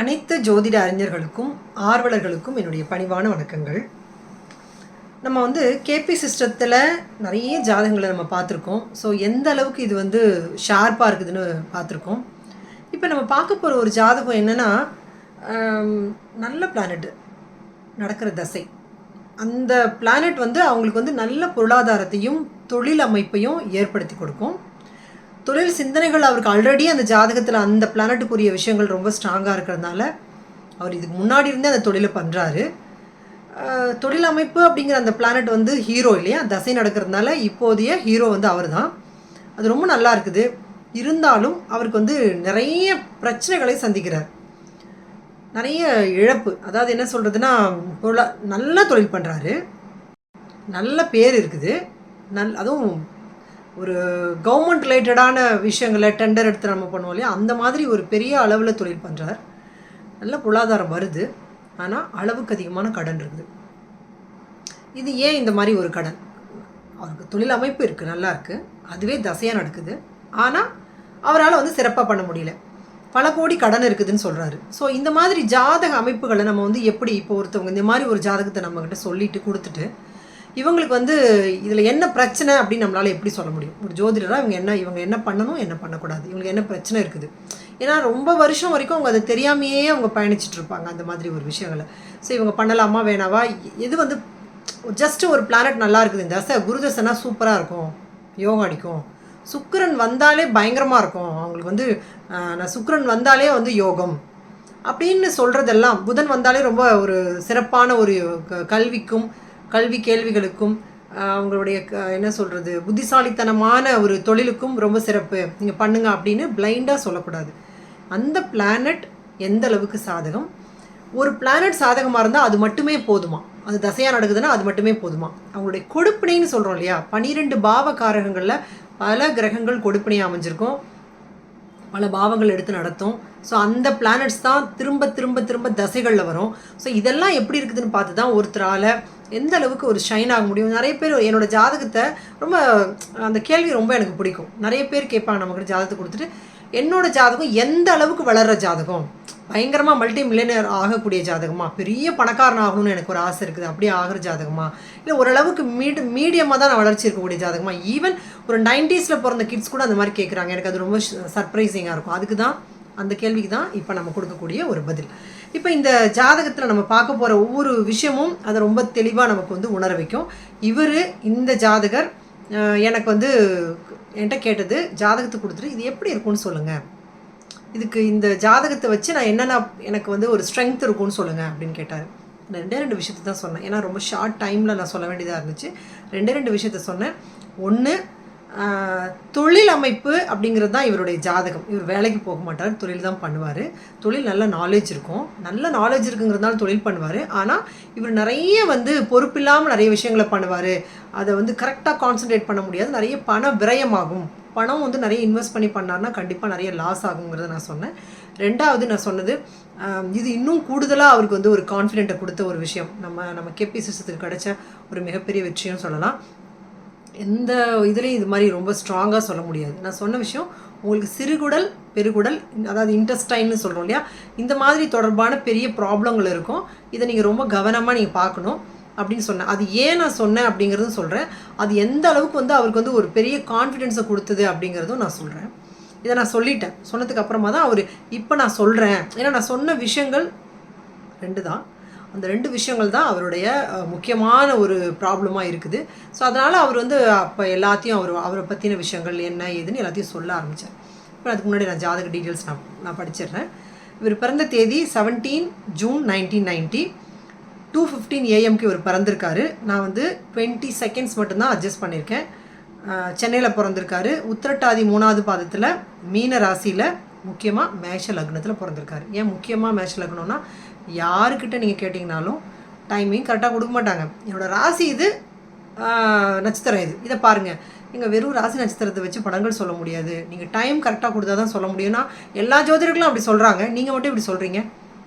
அனைத்து ஜோதிட அறிஞர்களுக்கும் ஆர்வலர்களுக்கும் என்னுடைய பணிவான வணக்கங்கள். நம்ம வந்து கேபி சிஸ்டத்தில் நிறைய ஜாதகங்களை நம்ம பார்த்துருக்கோம். ஸோ எந்த அளவுக்கு இது வந்து ஷார்ப்பாக இருக்குதுன்னு பார்த்துருக்கோம். இப்போ நம்ம பார்க்க போகிற ஒரு ஜாதகம் என்னென்னா நல்ல பிளானட் நடக்கிற தசை. அந்த பிளானட் வந்து அவங்களுக்கு வந்து நல்ல பொருளாதாரத்தையும் தொழில் அமைப்பையும் ஏற்படுத்தி கொடுக்கும். தொழில் சிந்தனைகள் அவருக்கு ஆல்ரெடி அந்த ஜாதகத்தில் அந்த பிளானட்டுக்குரிய விஷயங்கள் ரொம்ப ஸ்ட்ராங்காக இருக்கிறதுனால அவர் இதுக்கு முன்னாடி இருந்தே அந்த தொழிலை பண்ணுறாரு தொழில் அமைப்பு அப்படிங்கிற அந்த பிளானட் வந்து ஹீரோ இல்லையா? தசை நடக்கிறதுனால இப்போதைய ஹீரோ வந்து அவர் தான் அது ரொம்ப நல்லா இருக்குது. இருந்தாலும் அவருக்கு வந்து நிறைய பிரச்சனைகளை சந்திக்கிறார். நிறைய இழப்பு. அதாவது என்ன சொல்கிறதுனா பொருளா நல்ல தொழில் பண்ணுறாரு நல்ல பேர் இருக்குது. நல் அதுவும் ஒரு கவர்மெண்ட் ரிலேட்டடான விஷயங்களை டெண்டர் எடுத்து நம்ம பண்ணுவோம் இல்லையா? அந்த மாதிரி ஒரு பெரிய அளவில் தொழில் பண்ணுறார் நல்ல பொருளாதாரம் வருது. ஆனால் அளவுக்கு அதிகமான கடன் இருக்குது. இது ஏன் இந்த மாதிரி ஒரு கடன்? அவருக்கு தொழில் அமைப்பு இருக்குது நல்லா இருக்குது அதுவே தசையாக நடக்குது. ஆனால் அவரால் வந்து சிறப்பாக பண்ண முடியல. பல கோடி கடன் இருக்குதுன்னு சொல்கிறாரு ஸோ இந்த மாதிரி ஜாதக அமைப்புகளை நம்ம வந்து எப்படி இப்போ ஒருத்தவங்க இந்த மாதிரி ஒரு ஜாதகத்தை நம்மக்கிட்ட சொல்லிட்டு கொடுத்துட்டு இவங்களுக்கு வந்து இதில் என்ன பிரச்சனை அப்படின்னு நம்மளால் எப்படி சொல்ல முடியும்? ஒரு ஜோதிடராக இவங்க என்ன இவங்க என்ன பண்ணணும் என்ன பண்ணக்கூடாது? இவங்களுக்கு என்ன பிரச்சனை இருக்குது? ஏன்னா ரொம்ப வருஷம் வரைக்கும் அவங்க அதை தெரியாமையே அவங்க பயணிச்சுட்டு இருப்பாங்க அந்த மாதிரி ஒரு விஷயங்களை. ஸோ இவங்க பண்ணலாமா வேணாவா? எது வந்து ஜஸ்ட் ஒரு பிளானட் நல்லா இருக்குது இந்த தசை குருதசைனா சூப்பராக இருக்கும். யோகா அடிக்கும். சுக்கரன் வந்தாலே பயங்கரமாக இருக்கும். அவங்களுக்கு வந்து நான் சுக்கரன் வந்தாலே வந்து யோகம். அப்படின்னு சொல்கிறதெல்லாம் புதன் வந்தாலே ரொம்ப ஒரு சிறப்பான ஒரு கல்விக்கும் கல்வி கேள்விகளுக்கும் அவங்களுடைய என்ன சொல்கிறது புத்திசாலித்தனமான ஒரு தொழிலுக்கும் ரொம்ப சிறப்பு. நீங்கள் பண்ணுங்க அப்படின்னு பிளைண்டாக சொல்லக்கூடாது. அந்த பிளானட் எந்த அளவுக்கு சாதகம்? ஒரு பிளானட் சாதகமாக இருந்தால் அது மட்டுமே போதுமா? அது தசையாக நடக்குதுன்னா அது மட்டுமே போதுமா? அவங்களுடைய கொடுப்பினைன்னு சொல்கிறோம் இல்லையா? பனிரெண்டு பாவ காரகங்களில் பல கிரகங்கள் கொடுப்பினையாக அமைஞ்சிருக்கும். பல பாவங்கள் எடுத்து நடத்தும். ஸோ அந்த பிளானட்ஸ் தான் திரும்ப திரும்ப திரும்ப தசைகளில் வரும். ஸோ இதெல்லாம் எப்படி இருக்குதுன்னு பார்த்து தான் ஒருத்தரால் எந்த அளவுக்கு ஒரு ஷைன் ஆக முடியும். நிறைய பேர் என்னோடய ஜாதகத்தை ரொம்ப அந்த கேள்வி ரொம்ப எனக்கு பிடிக்கும். நிறைய பேர் கேட்பாங்க நமக்கு ஜாதகத்தை கொடுத்துட்டு. என்னோடய ஜாதகம் எந்த அளவுக்கு வளர்கிற ஜாதகம்? பயங்கரமாக மல்டி மில்லியனர் ஆகக்கூடிய ஜாதகமா? பெரிய பணக்காரன் ஆகணும்னு எனக்கு ஒரு ஆசை இருக்குது. அப்படியே ஆகிற ஜாதகமா? இல்லை ஓரளவுக்கு மீடு மீடியமாக தான் நான் வளர்ச்சி இருக்கக்கூடிய ஜாதகமா? ஈவன் ஒரு நைன்டிஸில் பிறந்த கிட்ஸ் கூட அந்த மாதிரி கேட்குறாங்க எனக்கு அது ரொம்ப சர்ப்ரைசிங்காக இருக்கும். அதுக்கு தான் அந்த கேள்விக்கு தான் இப்போ நம்ம கொடுக்கக்கூடிய ஒரு பதில். இப்போ இந்த ஜாதகத்தில் நம்ம பார்க்க போகிற ஒவ்வொரு விஷயமும் அதை ரொம்ப தெளிவாக நமக்கு வந்து உணர வைக்கும். இவர் இந்த ஜாதகர் எனக்கு வந்து என்கிட்ட கேட்டது ஜாதகத்தை கொடுத்துட்டு இது எப்படி இருக்கும்னு சொல்லுங்கள் இதுக்கு இந்த ஜாதகத்தை வச்சு நான் என்னென்ன எனக்கு வந்து ஒரு ஸ்ட்ரென்த் இருக்கும்னு சொல்லுங்கள் அப்படின்னு கேட்டார். ரெண்டே ரெண்டு விஷயத்தை தான் சொன்னேன். ஏன்னா ரொம்ப ஷார்ட் டைமில் நான் சொல்ல வேண்டியதாக இருந்துச்சு. ரெண்டே ரெண்டு விஷயத்த சொன்னேன். ஒன்று தொழில் அமைப்பு அப்படிங்கிறது தான் இவருடைய ஜாதகம். இவர் வேலைக்கு போக மாட்டார் தொழில் தான் பண்ணுவார். தொழில் நல்ல நாலேஜ் இருக்கும். நல்ல நாலேஜ் இருக்குங்கிறதுனால தொழில் பண்ணுவார். ஆனால் இவர் நிறைய வந்து பொறுப்பில்லாமல் நிறைய விஷயங்களை பண்ணுவார். அதை வந்து கரெக்டாக கான்சன்ட்ரேட் பண்ண முடியாது. நிறைய பண விரயமாகும். பணம் வந்து நிறைய இன்வெஸ்ட் பண்ணி பண்ணார்னா கண்டிப்பாக நிறைய லாஸ் ஆகுங்கிறத நான் சொன்னேன். ரெண்டாவது நான் சொன்னது இது இன்னும் கூடுதலாக அவருக்கு வந்து ஒரு கான்ஃபிடென்ட்டை கொடுத்த ஒரு விஷயம். நம்ம நம்ம கேபி சிஸ்டத்துக்கு கிடைச்ச ஒரு மிகப்பெரிய வெற்றியும் சொல்லலாம். எந்த இதுலேயும் இது மாதிரி ரொம்ப ஸ்ட்ராங்காக சொல்ல முடியாது. நான் சொன்ன விஷயம் உங்களுக்கு சிறுகுடல் பெருகுடல் அதாவது இன்டெஸ்டைன்னு சொல்கிறோம் இல்லையா? இந்த மாதிரி தொடர்பான பெரிய ப்ராப்ளங்கள் இருக்கும். இதை நீங்கள் ரொம்ப கவனமாக நீங்கள் பார்க்கணும். அப்படின்னு சொன்னேன். அது ஏன் நான் சொன்னேன் அப்படிங்கிறதும் சொல்கிறேன் அது எந்த அளவுக்கு வந்து அவருக்கு வந்து ஒரு பெரிய கான்ஃபிடென்ஸை கொடுத்தது அப்படிங்கிறதும் நான் சொல்கிறேன் இதை நான் சொல்லிட்டேன். சொன்னதுக்கு அப்புறமா தான் அவர் இப்போ நான் சொல்கிறேன் ஏன்னா நான் சொன்ன விஷயங்கள் ரெண்டு தான். அந்த ரெண்டு விஷயங்கள் தான் அவருடைய முக்கியமான ஒரு ப்ராப்ளமாக இருக்குது. ஸோ அதனால் அவர் வந்து அப்போ எல்லாத்தையும் அவர் அவரை பற்றின விஷயங்கள் என்ன ஏதுன்னு எல்லாத்தையும் சொல்ல ஆரம்பித்தார் இப்போ அதுக்கு முன்னாடி நான் ஜாதக டீட்டெயில்ஸ் நான் நான் படிச்சிடுறேன். இவர் பிறந்த தேதி seventeen June nineteen ninety two fifteen ஏஎம்க்கு இவர் பிறந்திருக்காரு. நான் வந்து டுவெண்ட்டி செகண்ட்ஸ் மட்டும்தான் அட்ஜஸ்ட் பண்ணியிருக்கேன். சென்னையில் பிறந்திருக்காரு. உத்திரட்டாதி மூணாவது பாதத்தில் மீன ராசியில் முக்கியமாக மேஷ லக்னத்தில் பிறந்திருக்காரு. ஏன் முக்கியமாக மேஷ லக்னம்னா யாருக்கிட்ட நீங்கள் கேட்டிங்கனாலும் டைமிங் கரெக்டாக கொடுக்க மாட்டாங்க. என்னோடய ராசி இது நட்சத்திரம் இது. இதை பாருங்கள் நீங்கள் வெறும் ராசி நட்சத்திரத்தை வச்சு படங்கள் சொல்ல முடியாது. நீங்கள் டைம் கரெக்டாக கொடுத்தா தான் சொல்ல முடியும்னா எல்லா ஜோதிடர்களும் அப்படி சொல்கிறாங்க நீங்கள் மட்டும் இப்படி சொல்கிறீங்க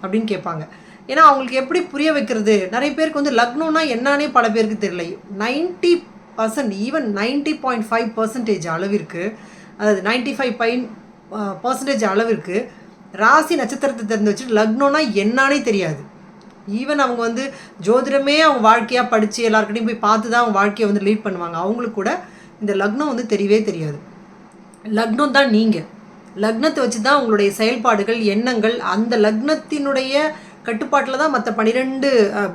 அப்படின்னு கேட்பாங்க. ஏன்னா அவங்களுக்கு எப்படி புரிய வைக்கிறது? நிறைய பேருக்கு வந்து லக்னம்னா என்னன்னே பல பேருக்கு தெரியல. Ninety percent even ninety point five percentage அளவிற்கு அதாவது நைன்ட்டி ஃபைவ் பாயிண்ட் பர்சன்டேஜ் அளவிற்கு ராசி நட்சத்திரத்தை திறந்து வச்சுட்டு லக்னம்னா என்னன்னே தெரியாது. ஈவன் அவங்க வந்து ஜோதிடமே அவங்க வாழ்க்கையாக படித்து எல்லாருக்கிட்டையும் போய் பார்த்து தான் அவங்க வாழ்க்கையை வந்து லீட் பண்ணுவாங்க. அவங்களுக்கு கூட இந்த லக்னம் வந்து தெரியவே தெரியாது. லக்னம் தான் நீங்கள் லக்னத்தை வச்சு தான் உங்களுடைய செயல்பாடுகள் எண்ணங்கள் அந்த லக்னத்தினுடைய கட்டுப்பாட்டில் தான் மற்ற பன்னிரெண்டு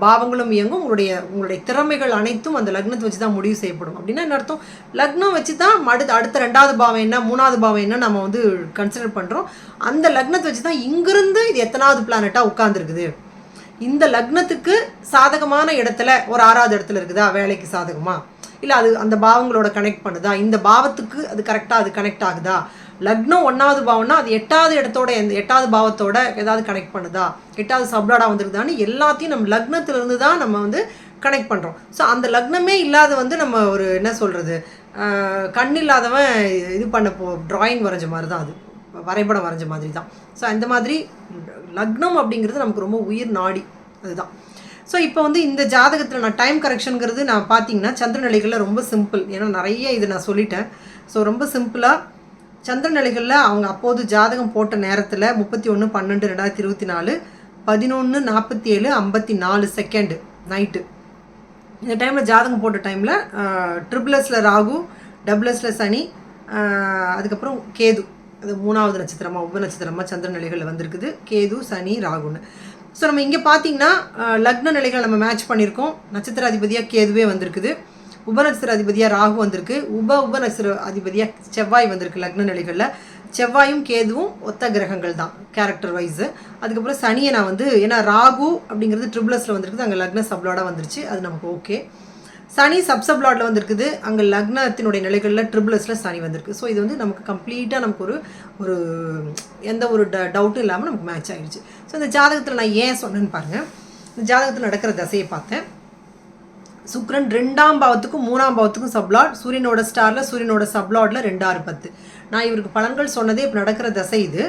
பாவங்களும் இயங்கும். உங்களுடைய உங்களுடைய திறமைகள் அனைத்தும் அந்த லக்னத்தை வச்சு தான் முடிவு செய்யப்படும். அப்படின்னா என்ன அர்த்தம்? லக்னம் வச்சு தான் அடுத்த அடுத்த ரெண்டாவது பாவம் என்ன மூணாவது பாவம் என்ன நம்ம வந்து கன்சிடர் பண்ணுறோம் அந்த லக்னத்தை வச்சு தான் இங்கிருந்து இது எத்தனாவது பிளானட்டாக உட்காந்துருக்குது இந்த லக்னத்துக்கு சாதகமான இடத்துல ஒரு ஆறாவது இடத்துல இருக்குதா? வேலைக்கு சாதகமாக இல்லை அது அந்த பாவங்களோட கனெக்ட் பண்ணுதா? இந்த பாவத்துக்கு அது கரெக்டாக அது கனெக்ட் ஆகுதா? லக்னம் ஒன்றாவது பாவம்னா அது எட்டாவது இடத்தோட எந்த எட்டாவது பாவத்தோட ஏதாவது கனெக்ட் பண்ணுதா? எட்டாவது சப்ளாடாக வந்துருக்குதான்னு எல்லாத்தையும் நம்ம லக்னத்திலிருந்து தான் நம்ம வந்து கனெக்ட் பண்ணுறோம் ஸோ அந்த லக்னமே இல்லாத வந்து நம்ம ஒரு என்ன சொல்கிறது கண் இல்லாதவன் இது பண்ண போ ட்ராயிங் வரைஞ்ச மாதிரி தான் அது. வரைபடம் வரைஞ்ச மாதிரி தான் ஸோ அந்த மாதிரி லக்னம் அப்படிங்கிறது நமக்கு ரொம்ப உயிர் நாடி அதுதான். ஸோ இப்போ வந்து இந்த ஜாதகத்தில் நான் டைம் கரெக்ஷனுங்கிறது நான் பார்த்தீங்கன்னா சந்திரநிலைகளில் ரொம்ப சிம்பிள் ஏன்னா நிறைய இது நான் சொல்லிட்டேன். ஸோ ரொம்ப சிம்பிளாக சந்திரநிலைகளில் அவங்க அப்போது ஜாதகம் போட்ட நேரத்தில் முப்பத்தி ஒன்று பன்னெண்டு ரெண்டாயிரத்தி இருபத்தி நாலு பதினொன்று நாற்பத்தி ஏழு ஐம்பத்தி நாலு செகண்டு நைட்டு இந்த டைமில் ஜாதகம் போட்ட டைமில் ட்ரிபிள்எஸில் ராகு டபுள்எஸில் சனி அதுக்கப்புறம் கேது. அது மூணாவது நட்சத்திரமாக உப நட்சத்திரமாக சந்திர நிலைகளில் வந்திருக்குது. கேது சனி ராகுன்னு. ஸோ நம்ம இங்கே பார்த்தீங்கன்னா லக்ன நிலைகள் நம்ம மேட்ச் பண்ணியிருக்கோம். நட்சத்திர அதிபதியாக கேதுவே வந்திருக்குது. உப அதிபதியாக ராகு வந்திருக்கு. உப உப அதிபதியாக செவ்வாய் வந்திருக்கு லக்ன நிலைகளில். செவ்வாயும் கேதுவும் ஒத்த கிரகங்கள் தான் கேரக்டர் வைஸு அதுக்கப்புறம் சனியை நான் வந்து ஏன்னா ராகு அப்படிங்கிறது ட்ரிபிளஸில் வந்திருக்குது. அங்கே லக்ன சப்லாடாக வந்துருச்சு. அது நமக்கு ஓகே சனி சப்சப்ளாட்ல வந்திருக்குது. அங்கே லக்னத்தினுடைய நிலைகளில் ட்ரிபிளஸில் சனி வந்திருக்கு. ஸோ இது வந்து நமக்கு கம்ப்ளீட்டாக நமக்கு ஒரு ஒரு எந்த ஒரு ட டவுட்டும் இல்லாமல் நமக்கு மேட்ச் ஆகிடுச்சு ஸோ இந்த ஜாதகத்தில் நான் ஏன் சொன்னேன்னு பாருங்கள் இந்த ஜாதகத்தில் நடக்கிற தசையை பார்த்தேன். சுக்ரன் ரெண்டாம் பாவத்துக்கும் மூணாம் பாவத்துக்கும் சப்லாட் சூரியனோட ஸ்டாரில் சூரியனோட சப்லாட்டில் ரெண்டாறு பத்து நான் இவருக்கு பலன்கள் சொன்னதே இப்போ நடக்கிற தசை இது.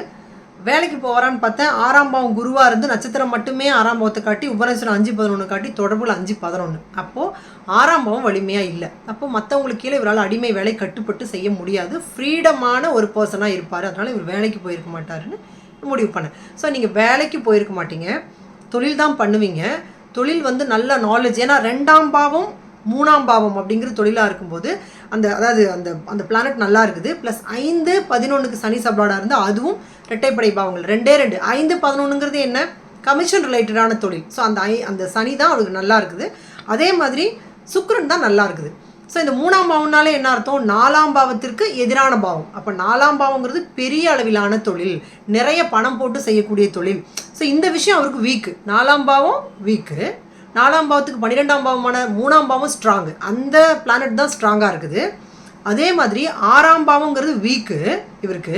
வேலைக்கு போகிறான்னு பார்த்தேன். ஆறாம் பாவம் குருவாக இருந்து நட்சத்திரம் மட்டுமே ஆறாம் பாவத்தை காட்டி உபரேஸ்வரம் அஞ்சு பதினொன்று காட்டி தொடர்புல அஞ்சு பதினொன்று அப்போது ஆறாம் பாவம் வலிமையாக இல்லை. அப்போ மற்றவங்களுக்கு கீழே இவரால் அடிமை வேலை கட்டுப்பட்டு செய்ய முடியாது. ஃப்ரீடமான ஒரு பர்சனாக இருப்பார். அதனால் இவர் வேலைக்கு போயிருக்க மாட்டாருன்னு முடிவு பண்ணேன். ஸோ நீங்கள் வேலைக்கு போயிருக்க மாட்டீங்க. தொழில் தான் பண்ணுவீங்க. தொழில் வந்து நல்ல நாலேஜ் ஏன்னா ரெண்டாம் பாவம் மூணாம் பாவம் அப்படிங்கிற தொழிலாக இருக்கும்போது அந்த அதாவது அந்த அந்த பிளானட் நல்லா இருக்குது. ப்ளஸ் ஐந்து பதினொன்றுக்கு சனி சப்ளாடாக இருந்தால் அதுவும் ரெட்டைப்படை பாவங்கள். ரெண்டே ரெண்டு. ஐந்து பதினொன்றுங்கிறது என்ன? கமிஷன் ரிலேட்டடான தொழில். ஸோ அந்த ஐ அந்த சனி தான் அவருக்கு நல்லா இருக்குது. அதே மாதிரி சுக்ரன் தான் நல்லா இருக்குது. ஸோ இந்த மூணாம் பாவம்னாலே என்ன அர்த்தம்? நாலாம் பாவத்திற்கு எதிரான பாவம். அப்போ நாலாம் பாவங்கிறது பெரிய அளவிலான தொழில். நிறைய பணம் போட்டு செய்யக்கூடிய தொழில். ஸோ இந்த விஷயம் அவருக்கு வீக்கு நாலாம் பாவம் வீக்கு நாலாம் பாவத்துக்கு பன்னிரெண்டாம் பாவமான மூணாம் பாவம் ஸ்ட்ராங்கு அந்த பிளானட் தான் ஸ்ட்ராங்காக இருக்குது. அதே மாதிரி ஆறாம் பாவங்கிறது வீக்கு இவருக்கு.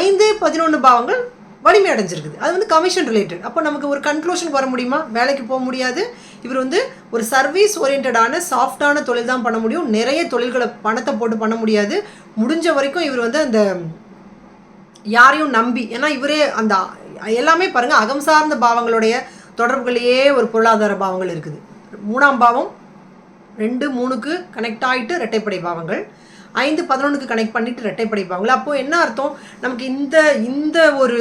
ஐந்து பதினொன்று பாவங்கள் வலிமை அடைஞ்சிருக்குது. அது வந்து கமிஷன் ரிலேட்டட் அப்போ நமக்கு ஒரு கன்க்ளூஷன் வர முடியுமா? வேலைக்கு போக முடியாது. இவர் வந்து ஒரு சர்வீஸ் ஓரியன்டான சாஃப்டான தொழில் தான் பண்ண முடியும். நிறைய தொழில்களை பணத்தை போட்டு பண்ண முடியாது. முடிஞ்ச வரைக்கும் இவர் வந்து அந்த யாரையும் நம்பி ஏன்னா இவரே அந்த எல்லாமே பாருங்கள் அகம் சார்ந்த பாவங்களுடைய தொடர்புகளையே ஒரு பொருளாதார பாவங்கள் இருக்குது. மூணாம் பாவம் ரெண்டு மூணுக்கு கனெக்ட் ஆகிட்டு ரெட்டைப்படை பாவங்கள். ஐந்து பதினொன்றுக்கு கனெக்ட் பண்ணிட்டு ரெட்டைப்படை பாவங்கள். அப்போது என்ன அர்த்தம்? நமக்கு இந்த இந்த ஒரு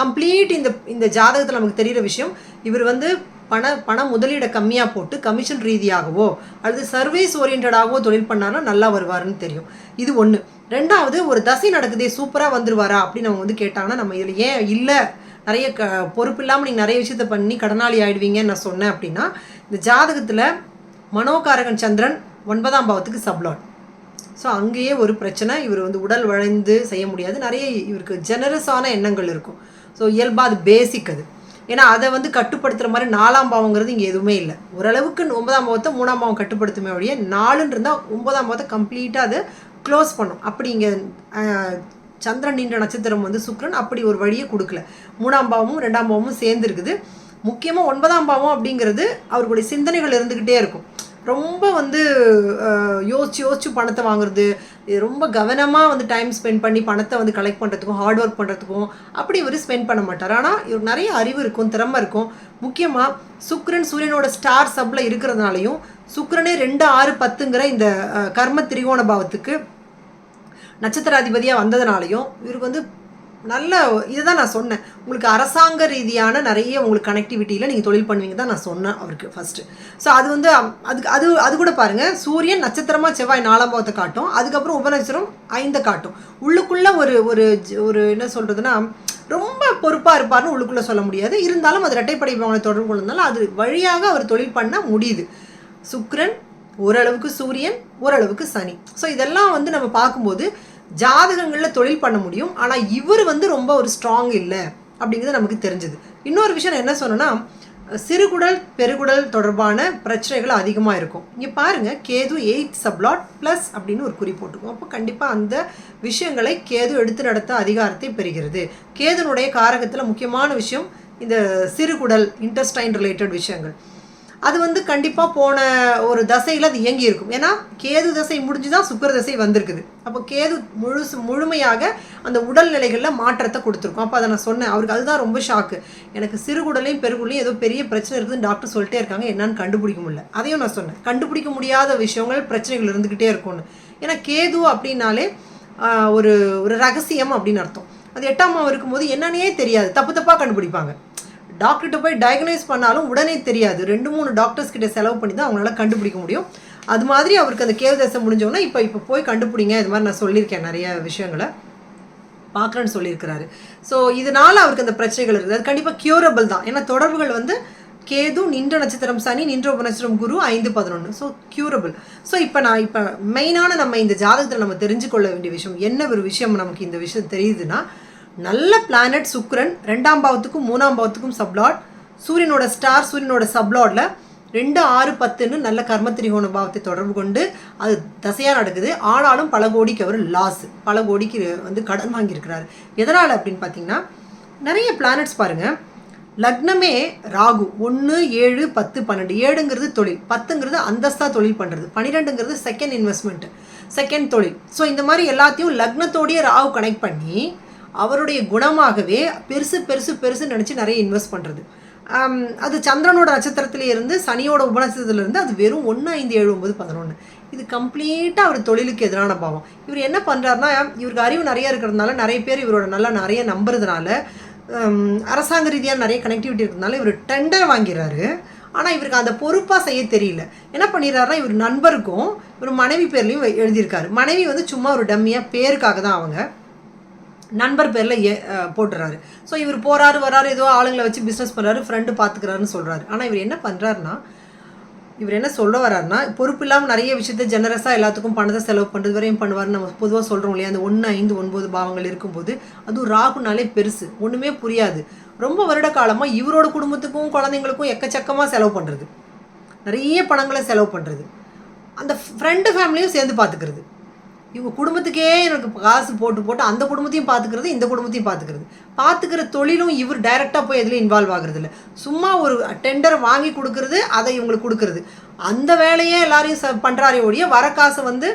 கம்ப்ளீட் இந்த இந்த ஜாதகத்தில் நமக்கு தெரிகிற விஷயம் இவர் வந்து பண பண முதலீடை கம்மியாக போட்டு கமிஷன் ரீதியாகவோ அல்லது சர்வீஸ் ஓரியன்டாகவோ தொழில் பண்ணாலும் நல்லா வருவாருன்னு தெரியும். இது ஒன்று ரெண்டாவது ஒரு தசை நடக்குதே சூப்பராக வந்துருவாரா அப்படின்னு அவங்க வந்து கேட்டாங்கன்னா நம்ம இதில் ஏன் இல்லை? நிறைய க பொறுப்பு இல்லாமல் நீங்கள் நிறைய விஷயத்த பண்ணி கடனாளி ஆகிடுவீங்கன்னு நான் சொன்னேன் அப்படின்னா இந்த ஜாதகத்தில் மனோகாரகன் சந்திரன் ஒன்பதாம் பாவத்துக்கு சப்லாட் ஸோ அங்கேயே ஒரு பிரச்சனை. இவர் வந்து உடல் வளைந்து செய்ய முடியாது. நிறைய இவருக்கு ஜெனரஸான எண்ணங்கள் இருக்கும். ஸோ இயல்பாக அது பேசிக் அது. ஏன்னா அதை வந்து கட்டுப்படுத்துகிற மாதிரி நாலாம் பாவங்கிறது இங்கே எதுவுமே இல்லை. ஓரளவுக்கு ஒன்பதாம் பாவத்தை மூணாம் பாவம் கட்டுப்படுத்துமே வழியே நாலுன்னு இருந்தால் ஒன்பதாம் பாவத்தை கம்ப்ளீட்டாக அதை க்ளோஸ் பண்ணும். அப்படி இங்கே சந்திரன் நின்ற நட்சத்திரம் வந்து சுக்ரன் அப்படி ஒரு வழியை கொடுக்கல. மூணாம் பாவமும் ரெண்டாம் பாவமும் சேர்ந்துருக்குது முக்கியமாக ஒன்பதாம் பாவம் அப்படிங்கிறது அவர்களுடைய சிந்தனைகள் இருந்துக்கிட்டே இருக்கும். ரொம்ப வந்து யோசிச்சு யோசிச்சு பணத்தை வாங்குறது ரொம்ப கவனமாக வந்து டைம் ஸ்பெண்ட் பண்ணி பணத்தை வந்து கலெக்ட் பண்ணுறதுக்கும் ஹார்ட் ஒர்க் பண்ணுறதுக்கும் அப்படி இவர் ஸ்பெண்ட் பண்ண மாட்டார். ஆனால் இவர் நிறைய அறிவு இருக்கும் திறமை இருக்கும். முக்கியமாக சுக்ரன் சூரியனோட ஸ்டார் சப்பில் இருக்கிறதுனாலையும் சுக்ரனே ரெண்டு ஆறு பத்துங்கிற இந்த கர்ம திரிகோண பாவத்துக்கு நட்சத்திராதிபதியாக வந்ததுனாலையும் இவருக்கு வந்து நல்ல இதுதான் நான் சொன்னேன். உங்களுக்கு அரசாங்க ரீதியான நிறைய உங்களுக்கு கனெக்டிவிட்டியில் நீங்கள் தொழில் பண்ணுவீங்க தான் நான் சொன்னேன் அவருக்கு ஃபஸ்ட்டு ஸோ அது வந்து அதுக்கு அது அது கூட பாருங்கள் சூரியன் நட்சத்திரமாக செவ்வாய் நாலாம் பாவத்தை காட்டும். அதுக்கப்புறம் உபநட்சத்திரம் ஐந்தை காட்டும். உள்ளுக்குள்ளே ஒரு ஒரு ஜ- ஒரு என்ன சொல்கிறதுனா ரொம்ப பொறுப்பாக இருப்பார்னு உள்ளுக்குள்ளே சொல்ல முடியாது. இருந்தாலும் அது இரட்டைப்படை பவனை தொடர்பு கொண்டதுனால அது வழியாக அவர் தொழில் பண்ண முடியுது. சுக்ரன் ஓரளவுக்கு சூரியன் ஓரளவுக்கு சனி. ஸோ இதெல்லாம் வந்து நம்ம பார்க்கும்போது ஜாதகங்களில் தொழில் பண்ண முடியும். ஆனால் இவர் வந்து ரொம்ப ஒரு ஸ்ட்ராங் இல்லை அப்படிங்கிறது நமக்கு தெரிஞ்சது. இன்னொரு விஷயம் என்ன சொன்னேன்னா சிறுகுடல் பெருகுடல் தொடர்பான பிரச்சனைகள் அதிகமாக இருக்கும். இங்கே பாருங்கள் கேது எயிட் சப்ளாட் ப்ளஸ் அப்படின்னு ஒரு குறி போட்டுக்கும் அப்போ கண்டிப்பாக அந்த விஷயங்களை கேது எடுத்து நடத்த அதிகாரத்தை பெறுகிறது. கேதுனுடைய காரகத்தில் முக்கியமான விஷயம் இந்த சிறுகுடல் இன்டெஸ்டைன் ரிலேட்டட் விஷயங்கள். அது வந்து கண்டிப்பாக போன ஒரு தசையில் அது இயங்கி இருக்கும் ஏன்னா கேது தசை முடிஞ்சு தான் சுக்கிர தசை வந்திருக்குது. அப்போ கேது முழுசு முழுமையாக அந்த உடல் நிலைகளில் மாற்றத்தை கொடுத்துருக்கும். அப்போ அதை நான் சொன்னேன். அவருக்கு அதுதான் ரொம்ப ஷாக்கு எனக்கு சிறுகுடலையும் பெருகுடலையும் ஏதோ பெரிய பிரச்சனை இருக்குதுன்னு டாக்டர் சொல்லிட்டே இருக்காங்க. என்னன்னு கண்டுபிடிக்க முடியல. அதையும் நான் சொன்னேன். கண்டுபிடிக்க முடியாத விஷயங்கள் பிரச்சனைகள் இருந்துக்கிட்டே இருக்கும்னு. ஏன்னா கேது அப்படின்னாலே ஒரு ஒரு ரகசியம் அப்படின்னு அர்த்தம். அது எட்டாம் மாவு இருக்கும்போது என்னன்னே தெரியாது. தப்பு தப்பாக கண்டுபிடிப்பாங்க. டாக்டர்கிட்ட போய் டயக்னைஸ் பண்ணாலும் உடனே தெரியாது. ரெண்டு மூணு டாக்டர்ஸ் கிட்ட செலவு பண்ணி தான் அவங்களால கண்டுபிடிக்க முடியும். அது மாதிரி அவருக்கு அந்த கேவ் தசை முடிஞ்சோன்னா இப்போ இப்போ போய் கண்டுபிடிங்க. இது மாதிரி நான் சொல்லியிருக்கேன் நிறைய விஷயங்களை. பார்க்குறேன்னு சொல்லியிருக்கிறாரு. ஸோ இதனால் அவருக்கு அந்த பிரச்சனைகள் இருக்குது. அது கண்டிப்பாக க்யூரபிள் தான். ஏன்னா தொடர்புகள் வந்து கேது நின்ற நட்சத்திரம் சனி நின்ற உபநட்சத்திரம் குரு ஐந்து பதினொன்று ஸோ க்யூரபிள் ஸோ இப்போ நான் இப்போ மெயினான நம்ம இந்த ஜாதகத்தில் நம்ம தெரிஞ்சுக்கொள்ள வேண்டிய விஷயம் என்ன ஒரு விஷயம் நமக்கு இந்த விஷயம் தெரியுதுன்னா நல்ல பிளானட் சுக்ரன் ரெண்டாம் பாவத்துக்கும் மூணாம் பாவத்துக்கும் சப்ளாட் சூரியனோட ஸ்டார் சூரியனோட சப்ளாட்ல ரெண்டு ஆறு பத்துன்னு நல்ல கர்ம திரிகோண பாவத்தை தொடர்பு கொண்டு அது தசையாக நடக்குது. ஆனாலும் பல கோடிக்கு அவர் லாஸ் பல கோடிக்கு வந்து கடன் வாங்கியிருக்கிறார். எதனால் அப்படின்னு பார்த்தீங்கன்னா நிறைய பிளானட்ஸ் பாருங்கள் லக்னமே ராகு. ஒன்று ஏழு பத்து பன்னெண்டு. ஏழுங்கிறது தொழில். பத்துங்கிறது அந்தஸ்தா தொழில் பண்ணுறது பன்னிரெண்டுங்கிறது செகண்ட் இன்வெஸ்ட்மெண்ட் செகண்ட் தொழில். ஸோ இந்த மாதிரி எல்லாத்தையும் லக்னத்தோடைய ராகு கனெக்ட் பண்ணி அவருடைய குணமாகவே பெருசு பெருசு பெருசு நினச்சி நிறைய இன்வெஸ்ட் பண்ணுறது அது சந்திரனோட நட்சத்திரத்திலே இருந்து சனியோட உபநட்சத்திரத்துல அது வெறும் ஒன்று ஐந்து ஏழு ஒம்பது பதினொன்று இது கம்ப்ளீட்டாக அவர் தொழிலுக்கு எதிரான பாவம். இவர் என்ன பண்ணுறாருனா இவருக்கு அறிவு நிறைய இருக்கிறதுனால நிறைய பேர் இவரோட நல்லா நிறைய நம்புறதுனால அரசாங்க ரீதியாக நிறைய கனெக்டிவிட்டி இருக்கிறதுனால இவர் டெண்டர் வாங்கிறாரு. ஆனால் இவருக்கு அந்த பொறுப்பாக செய்ய தெரியல. என்ன பண்ணிடுறாருன்னா இவர் நண்பருக்கும் இவர் மனைவி பேர்லையும் எழுதியிருக்காரு. மனைவி வந்து சும்மா ஒரு டம்மியாக பேருக்காக தான் அவங்க நண்பர் பேரில் ஏ போட்டுறாரு. ஸோ இவர் போகிறாரு வராரு ஏதோ ஆளுங்களை வச்சு பிஸ்னஸ் பண்ணுறாரு ஃப்ரெண்டு பார்த்துக்கிறாருன்னு சொல்கிறாரு ஆனால் இவர் என்ன பண்ணுறாருன்னா இவர் என்ன சொல்ல வர்றாருன்னா பொறுப்பு இல்லாமல் நிறைய விஷயத்த ஜெனரஸாக எல்லாத்துக்கும் பணத்தை செலவு பண்ணுறது வரையும் பண்ணுவார்னு நம்ம பொதுவாக சொல்கிறோம் இல்லையா? அந்த ஒன்று ஐந்து ஒன்பது பாவங்கள் இருக்கும்போது அதுவும் ராகுனாலே பெருசு. ஒன்றுமே புரியாது. ரொம்ப வருட காலமாக இவரோட குடும்பத்துக்கும் குழந்தைங்களுக்கும் எக்கச்சக்கமாக செலவு பண்ணுறது நிறைய பணங்களை செலவு பண்ணுறது அந்த ஃப்ரெண்டு ஃபேமிலியும் சேர்ந்து பார்த்துக்கிறது இவங்க குடும்பத்துக்கே எனக்கு காசு போட்டு போட்டு அந்த குடும்பத்தையும் பார்த்துக்கிறது இந்த குடும்பத்தையும் பார்த்துக்கிறது பார்த்துக்கிற தொழிலும் இவர் டைரெக்டாக போய் எதுலையும் இன்வால்வ் ஆகுறது இல்லை சும்மா ஒரு டெண்டர் வாங்கி கொடுக்கறது அதை இவங்களுக்கு கொடுக்கறது. அந்த வேலையே எல்லாரையும் ச பண்ணுறாரே ஒழிய வர காசை வந்து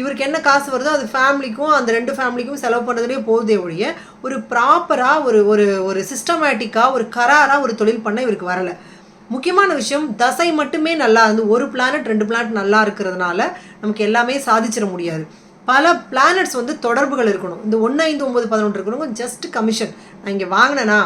இவருக்கு என்ன காசு வருதோ அது ஃபேமிலிக்கும் அந்த ரெண்டு ஃபேமிலிக்கும் செலவு பண்ணுறதுலேயே போகுதே ஒழிய ஒரு ப்ராப்பராக ஒரு ஒரு ஒரு சிஸ்டமேட்டிக்காக ஒரு கராராக ஒரு தொழில் பண்ண இவருக்கு வரலை. முக்கியமான விஷயம் தசை மட்டுமே நல்லா இருந்து ஒரு பிளானட் ரெண்டு பிளானட் நல்லா இருக்கிறதுனால நமக்கு எல்லாமே சாதிச்சிட முடியாது. பல பிளானட்ஸ் வந்து தொடர்புகள் இருக்கணும். இந்த ஒன்று ஐந்து ஒம்பது பதினொன்று இருக்கணும் ஜஸ்ட் கமிஷன் நான் இங்கே வாங்கினேனா?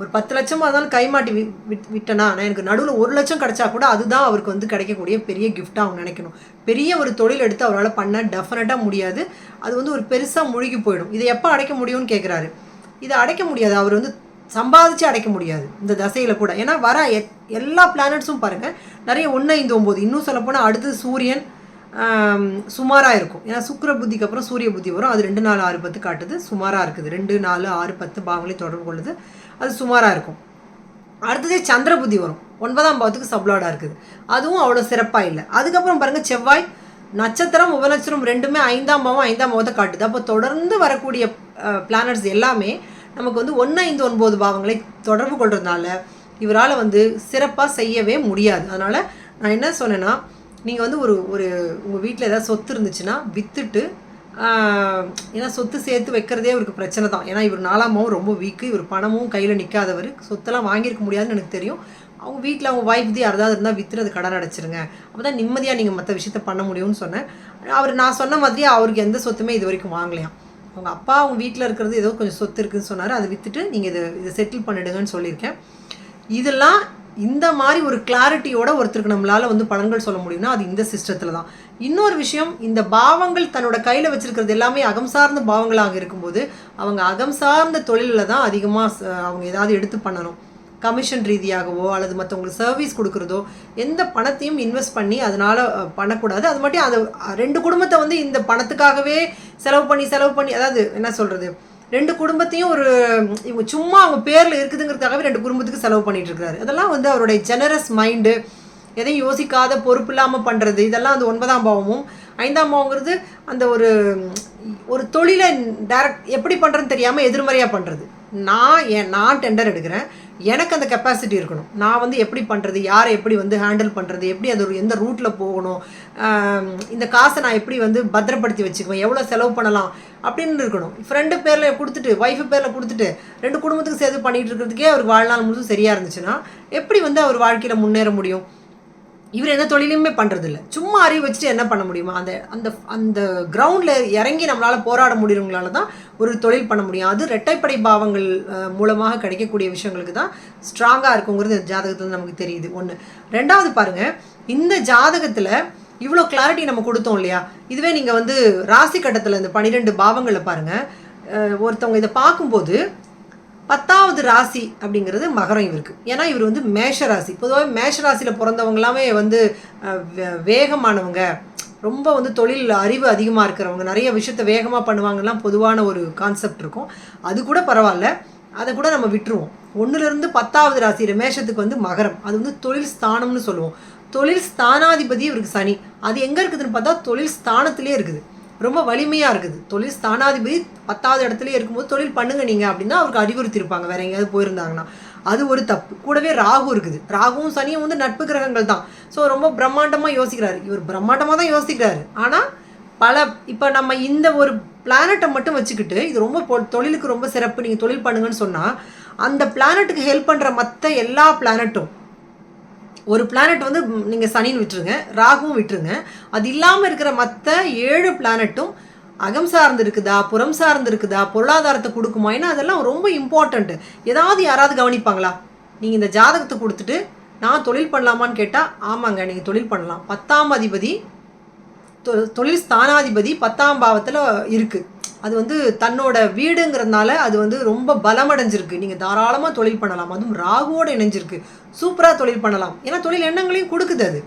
ஒரு பத்து லட்சமாக இருந்தாலும் கைமாட்டி வி விட் விட்டனா? நான் எனக்கு நடுவில் ஒரு லட்சம் கிடைச்சா கூட அதுதான் அவருக்கு வந்து கிடைக்கக்கூடிய பெரிய கிஃப்டாக அவங்க நினைக்கணும். பெரிய ஒரு தொழில் எடுத்து அவரால் பண்ண டெஃபினட்டாக முடியாது. அது வந்து ஒரு பெருசாக முழுகி போயிடும். இதை எப்போ அடைக்க முடியும்னு கேட்குறாரு இதை அடைக்க முடியாது. அவர் வந்து சம்பாதிச்சு அடைக்க முடியாது. இந்த தசையில் கூட. ஏன்னா வர எல்லா பிளானட்ஸும் பாருங்கள் நிறைய ஒன்று ஐந்து ஒம்பது இன்னும் சொல்லப்போனால் அடுத்தது சூரியன் சுமாராக இருக்கும். ஏன்னா சுக்கிர புத்திக்கு அப்புறம் சூரிய புத்தி வரும். அது ரெண்டு நாலு ஆறு பத்து காட்டுது. சுமாராக இருக்குது. ரெண்டு நாலு ஆறு பத்து பாவங்களையும் தொடர்பு கொள்ளுது. அது சுமாராக இருக்கும். அடுத்ததே சந்திர புத்தி வரும். ஒன்பதாம் பாவத்துக்கு சப்ளாடாக இருக்குது. அதுவும் அவ்வளோ சிறப்பாக இல்லை. அதுக்கப்புறம் பாருங்கள் செவ்வாய் நட்சத்திரம் உபநட்சத்திரம் ரெண்டுமே ஐந்தாம் பாவம் ஐந்தாம் பாவத்தை காட்டுது. அப்போ தொடர்ந்து வரக்கூடிய பிளானட்ஸ் எல்லாமே நமக்கு வந்து ஒன்று ஐந்து ஒன்பது பாவங்களை தொடர்பு கொள்றதுனால இவரால் வந்து சிறப்பாக செய்யவே முடியாது. அதனால் நான் என்ன சொன்னேன்னா நீங்கள் வந்து ஒரு ஒரு உங்கள் வீட்டில் ஏதாவது சொத்து இருந்துச்சுன்னா விற்றுட்டு ஏன்னா சொத்து சேர்த்து வைக்கிறதே இவருக்கு பிரச்சனை தான். ஏன்னா இவர் நாலாமாவும் ரொம்ப வீக்கு இவர் பணமும் கையில் நிற்காதவர் சொத்தெல்லாம் வாங்கியிருக்க முடியாதுன்னு எனக்கு தெரியும். அவங்க வீட்டில் அவங்க ஒய்ஃப் தி யாராவது இருந்தால் விற்று அது கடன் அடைச்சிருங்க. அப்போ தான் நிம்மதியாக நீங்கள் மற்ற விஷயத்த பண்ண முடியும்னு சொன்னேன். அவர் நான் சொன்ன மாதிரி அவருக்கு எந்த சொத்துமே இது வரைக்கும் வாங்கலையாம். அவங்க அப்பா அவங்க வீட்டில் இருக்கிறது ஏதோ கொஞ்சம் சொத்து இருக்குதுன்னு சொன்னார். அதை விற்றுட்டு நீங்கள் இதை இதை செட்டில் பண்ணிடுங்கன்னு சொல்லியிருக்கேன். இதெல்லாம் இந்த மாதிரி ஒரு கிளாரிட்டியோட ஒருத்தருக்கு நம்மளால் வந்து பலன்கள் சொல்ல முடியும்னா அது இந்த சிஸ்டத்தில் தான். இன்னொரு விஷயம் இந்த பாவங்கள் தன்னோட கையில் வச்சுருக்கிறது எல்லாமே அகம் சார்ந்த பாவங்களாக இருக்கும்போது அவங்க அகம் சார்ந்த தொழிலில் தான் அதிகமாக அவங்க ஏதாவது எடுத்து பண்ணணும். கமிஷன் ரீதியாகவோ அல்லது மற்றவங்களுக்கு சர்வீஸ் கொடுக்குறதோ எந்த பணத்தையும் இன்வெஸ்ட் பண்ணி அதனால் பண்ணக்கூடாது. அது மட்டும் அது ரெண்டு குடும்பத்தை வந்து இந்த பணத்துக்காகவே செலவு பண்ணி செலவு பண்ணி அதாவது என்ன சொல்கிறது ரெண்டு குடும்பத்தையும் ஒரு இவங்க சும்மா அவங்க பேரில் இருக்குதுங்கிறதுக்காகவே ரெண்டு குடும்பத்துக்கு செலவு பண்ணிட்டு இருக்காரு. அதெல்லாம் வந்து அவருடைய ஜெனரஸ் மைண்டு எதையும் யோசிக்காத பொறுப்பு இல்லாமல் பண்ணுறது இதெல்லாம் அந்த ஒன்பதாம் பாவமும். ஐந்தாம் பாவங்கிறது அந்த ஒரு ஒரு தொழிலை டேரக்ட் எப்படி பண்ணுறதுன்னு தெரியாமல் எதிர்மறையாக பண்ணுறது நான் என் நான் டெண்டர் எடுக்கிறேன். எனக்கு அந்த கெப்பாசிட்டி இருக்கணும். நான் வந்து எப்படி பண்ணுறது யாரை எப்படி வந்து ஹேண்டில் பண்ணுறது எப்படி அது ஒரு எந்த ரூட்டில் போகணும் இந்த காசை நான் எப்படி வந்து பத்திரப்படுத்தி வச்சுக்குவேன் எவ்வளோ செலவு பண்ணலாம் அப்படின்னு இருக்கணும். ஃப்ரெண்டு பேரில் கொடுத்துட்டு ஒய்ஃபு பேரில் கொடுத்துட்டு ரெண்டு குடும்பத்துக்கு சேர்த்து பண்ணிகிட்டு இருக்கிறதுக்கே அவர் வாழ்நாள் முழுசும் சரியாக இருந்துச்சுன்னா எப்படி வந்து அவர் வாழ்க்கையில் முன்னேற முடியும்? இவர் எந்த தொழிலுமே பண்ணுறதில்ல சும்மா அறிவு வச்சுட்டு என்ன பண்ண முடியுமா? அந்த அந்த அந்த கிரவுண்டில் இறங்கி நம்மளால் போராட முடியுறவங்களால தான் ஒரு தொழில் பண்ண முடியும். அது ரெட்டைப்படை பாவங்கள் மூலமாக கிடைக்கக்கூடிய விஷயங்களுக்கு தான் ஸ்ட்ராங்காக இருக்குங்கிறது ஜாதகத்தில் நமக்கு தெரியுது. ஒன்று ரெண்டாவது பாருங்கள் இந்த ஜாதகத்தில் இவ்வளோ கிளாரிட்டி நம்ம கொடுத்தோம் இல்லையா? இதுவே நீங்கள் வந்து ராசி கட்டத்தில் இந்த பன்னிரெண்டு பாவங்களை பாருங்கள் ஒருத்தவங்க இதை பார்க்கும்போது பத்தாவது ராசி அப்படிங்கிறது மகரம் இவருக்கு. ஏன்னா இவர் வந்து மேஷ ராசி பொதுவாக மேஷ ராசியில் பிறந்தவங்களாமே வந்து வேகமானவங்க. ரொம்ப வந்து தொழில் அறிவு அதிகமாக இருக்கிறவங்க. நிறைய விஷயத்த வேகமாக பண்ணுவாங்கலாம் பொதுவான ஒரு கான்செப்ட் இருக்கும். அது கூட பரவாயில்ல. அதை கூட நம்ம விட்டுருவோம். ஒன்றுலேருந்து பத்தாவது ராசி மேஷத்துக்கு வந்து மகரம். அது வந்து தொழில் ஸ்தானம்னு சொல்லுவோம். தொழில் ஸ்தானாதிபதி இவருக்கு சனி. அது எங்கே இருக்குதுன்னு பார்த்தா தொழில் ஸ்தானத்திலே இருக்குது. ரொம்ப வலிமையாக இருக்குது. தொழில் ஸ்தானாதிபதி பத்தாவது இடத்துலயே இருக்கும்போது தொழில் பண்ணுங்க நீங்கள் அப்படின்னா அவருக்கு அறிவுறுத்திருப்பாங்க வேற எங்கேயாவது போயிருந்தாங்கன்னா. அது ஒரு தப்பு. கூடவே ராகு இருக்குது. ராகுவும் சனியும் வந்து நட்பு கிரகங்கள் தான். ஸோ ரொம்ப பிரம்மாண்டமாக யோசிக்கிறாரு. இவர் பிரம்மாண்டமாக தான் யோசிக்கிறாரு. ஆனால் பல இப்போ நம்ம இந்த ஒரு பிளானட்டை மட்டும் வச்சுக்கிட்டு இது ரொம்ப தொழிலுக்கு ரொம்ப சிறப்பு. நீங்கள் தொழில் பண்ணுங்கன்னு சொன்னால் அந்த பிளானட்டுக்கு ஹெல்ப் பண்ணுற மற்ற எல்லா பிளானட்டும் ஒரு பிளானட் வந்து நீங்கள் சனின்னு விட்டுருங்க ராகுவும் விட்டுருங்க. அது இல்லாமல் இருக்கிற மற்ற ஏழு பிளானட்டும் அகம் சார்ந்து இருக்குதா புறம் சார்ந்து இருக்குதா பொருளாதாரத்தை கொடுக்குமா? ஏன்னா அதெல்லாம் ரொம்ப இம்பார்ட்டண்ட்டு ஏதாவது யாராவது கவனிப்பாங்களா? நீங்கள் இந்த ஜாதகத்தை கொடுத்துட்டு நான் தொழில் பண்ணலாமான்னு கேட்டால் ஆமாங்க நீங்கள் தொழில் பண்ணலாம். பத்தாம் அதிபதி தொழில் ஸ்தானாதிபதி பத்தாம் பாவத்தில் இருக்குது அது வந்து தன்னோட வீடுங்கிறதுனால அது வந்து ரொம்ப பலமடைஞ்சிருக்கு. நீங்கள் தாராளமாக தொழில் பண்ணலாம். அதுவும் ராகுவோடு இணைஞ்சிருக்கு. சூப்பராக தொழில் பண்ணலாம். ஏன்னா தொழில் எண்ணங்களையும் கொடுக்குது அது.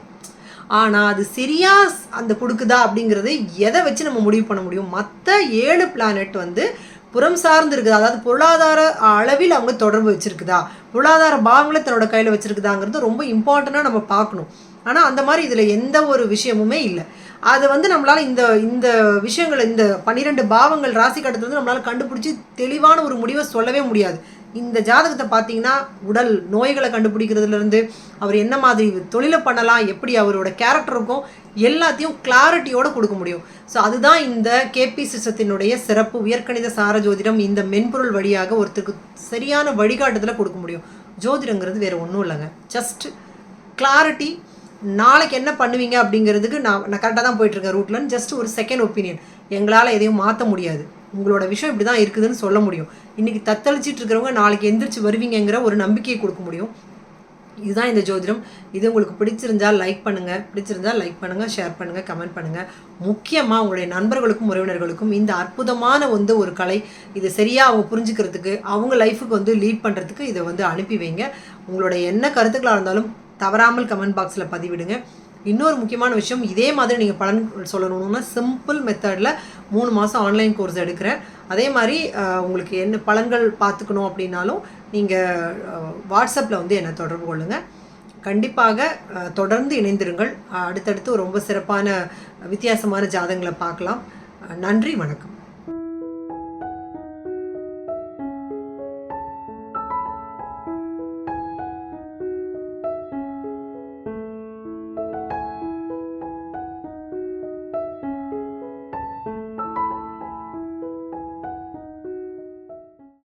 ஆனால் அது சரியா அந்த கொடுக்குதா அப்படிங்கிறது எதை வச்சு நம்ம முடிவு பண்ண முடியும்? மற்ற ஏழு பிளானட் வந்து புறம் சார்ந்து இருக்குதா அதாவது பொருளாதார அளவில் அவங்க தொடர்பு வச்சுருக்குதா? பொருளாதார பாவங்களை தன்னோட கையில் வச்சுருக்குதாங்கிறது ரொம்ப இம்பார்ட்டண்ட்டாக நம்ம பார்க்கணும். ஆனால் அந்த மாதிரி இதில் எந்த ஒரு விஷயமுமே இல்லை. அது வந்து நம்மளால் இந்த இந்த விஷயங்கள் இந்த பன்னிரெண்டு பாவங்கள் ராசி கட்டத்தில் வந்து நம்மளால் கண்டுபிடிச்சி தெளிவான ஒரு முடிவை சொல்லவே முடியாது. இந்த ஜாதகத்தை பார்த்தீங்கன்னா உடல் நோய்களை கண்டுபிடிக்கிறதுலேருந்து அவர் என்ன மாதிரி தொழிலை பண்ணலாம் எப்படி அவரோட கேரக்டர் இருக்கும் எல்லாத்தையும் கிளாரிட்டியோடு கொடுக்க முடியும். ஸோ அதுதான் இந்த கேபி சிஸ்டத்தினுடைய சிறப்பு. உயர்கணித சார ஜோதிடம் இந்த மென்பொருள் வழியாக ஒருத்தருக்கு சரியான வழிகாட்டுதலை கொடுக்க முடியும். ஜோதிடங்கிறது வேறு ஒன்றும் இல்லைங்க. ஜஸ்ட் கிளாரிட்டி நாளைக்கு என்ன பண்ணுவீங்க அப்படிங்கிறதுக்கு நான் நான் கரெக்டாக தான் போயிட்டுருக்கேன் ரூட்லன்னு ஜஸ்ட் ஒரு செகண்ட் ஒப்பீனியன் எங்களால் எதையும் மாற்ற முடியாது. உங்களோட விஷயம் இப்படி தான் இருக்குதுன்னு சொல்ல முடியும். இன்றைக்கி தத்தளிச்சிட்டு இருக்கிறவங்க நாளைக்கு எந்திரிச்சு வருவீங்கிற ஒரு நம்பிக்கையை கொடுக்க முடியும். இதுதான் இந்த ஜோதிடம். இது உங்களுக்கு பிடிச்சிருந்தால் லைக் பண்ணுங்கள் பிடிச்சிருந்தால் லைக் பண்ணுங்கள் ஷேர் பண்ணுங்கள் கமெண்ட் பண்ணுங்கள் முக்கியமாக உங்களுடைய நண்பர்களுக்கும் உறவினர்களுக்கும் இந்த அற்புதமான வந்து ஒரு கலை இது சரியாக அவங்க புரிஞ்சுக்கிறதுக்கு அவங்க லைஃபுக்கு வந்து லீட் பண்ணுறதுக்கு இதை வந்து அனுப்பி வைங்க. உங்களுடைய என்ன கருத்துக்களாக இருந்தாலும் தவறாமல் கமெண்ட் பாக்ஸில் பதிவிடுங்க. இன்னொரு முக்கியமான விஷயம் இதே மாதிரி நீங்கள் பலன் சொல்லணும்னா சிம்பிள் மெத்தடில் மூணு மாதம் ஆன்லைன் கோர்ஸ் எடுக்கிறேன். அதே மாதிரி உங்களுக்கு என்ன பலன்கள் பார்த்துக்கணும் அப்படின்னாலும் நீங்கள் வாட்ஸ்அப்பில் வந்து என்னை தொடர்பு கொள்ளுங்கள் கண்டிப்பாக தொடர்ந்து இணைந்திருங்கள். அடுத்தடுத்து ரொம்ப சிறப்பான வித்தியாசமான ஜாதங்களை பார்க்கலாம். நன்றி வணக்கம்.